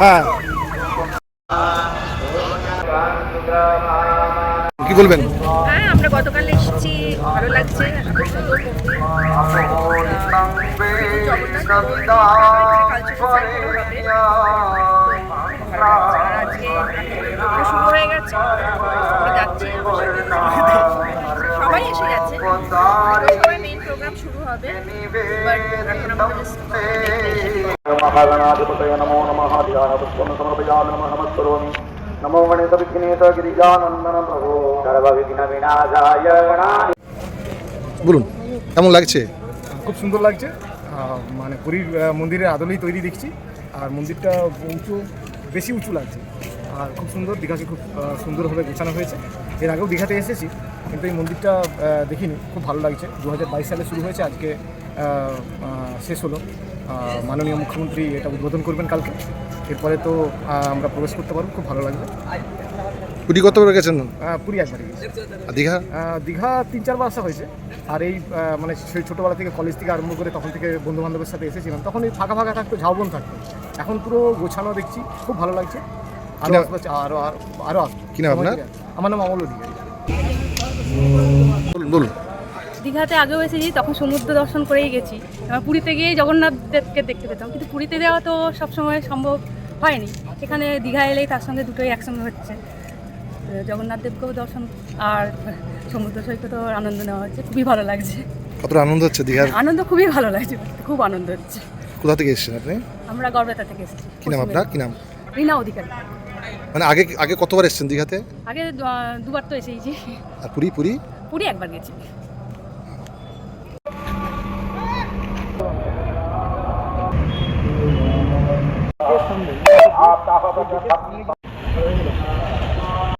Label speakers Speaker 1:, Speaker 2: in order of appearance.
Speaker 1: হ্যাঁ। কি বলবেন?
Speaker 2: হ্যাঁ আমরা গতকাল এসেছি ভালো লাগছে শুরু হয়ে গেছে।
Speaker 1: বলুন কেমন লাগছে?
Speaker 3: খুব সুন্দর লাগছে। মানে পুরীর মন্দিরের আদলেই তৈরি দেখছি। আর মন্দিরটা উঁচু বেশি উঁচু লাগছে। আর খুব সুন্দর দীঘাকে খুব সুন্দরভাবে গোছানো হয়েছে। এর আগেও দীঘাতে এসেছি। কিন্তু এই মন্দিরটা দেখিনি খুব ভালো লাগছে। দু হাজার বাইশ সালে শুরু হয়েছে আজকে শেষ হলো। মাননীয় মুখ্যমন্ত্রী এটা উদ্বোধন করবেন কালকে। এরপরে তো আমরা প্রবেশ করতে পারব খুব ভালো লাগবে।
Speaker 1: পুরী কতবার গেছেন?
Speaker 3: পুরী
Speaker 1: আর দীঘা?
Speaker 3: দীঘা তিন চারবার আসা হয়েছে। আর এই মানে সেই ছোটোবেলা থেকে কলেজ থেকে আরম্ভ করে তখন থেকে বন্ধু বান্ধবের সাথে এসেছিলাম তখন এই ফাঁকা ফাঁকা থাকতো ঝাউবন থাকতো। এখন পুরো গোছানো দেখছি খুব ভালো লাগছে। আরও? আসবে আরও আরও আরও আসবে।
Speaker 1: কি
Speaker 3: আমার নাম অমল অধিকারী।
Speaker 1: বলুন।
Speaker 4: দীঘাতে আগেও এসেছি তখন সমুদ্র দর্শন করেই গেছি। এবার পুরীতে গিয়ে জগন্নাথ দেবকে দেখতে পেতাম। কিন্তু পুরীতে যাওয়া তো সবসময় সম্ভব হয়নি। এখানে দীঘা এলেই তার সঙ্গে দুটোই একসঙ্গে হচ্ছে। তো জগন্নাথ দেবকেও দর্শন আর সমুদ্র সৈকতেও আনন্দ নেওয়া হচ্ছে। খুবই ভালো লাগছে।
Speaker 1: কতটা আনন্দ হচ্ছে দীঘার?
Speaker 4: আনন্দ খুবই ভালো লাগছে। খুব আনন্দ হচ্ছে।
Speaker 1: কোথা থেকে এসেছেন আপনি?
Speaker 4: আমরা গড়বেতা থেকে এসেছি।
Speaker 1: কি নাম আপনার? কি নাম?
Speaker 4: রিনা অধিকারী।
Speaker 1: মানে আগে আগে কতবার এসেছেন দীঘাতে?
Speaker 4: আগে দুবার তো এসেছি
Speaker 1: আর পুরী পুরি?
Speaker 4: পুরী একবার গেছি।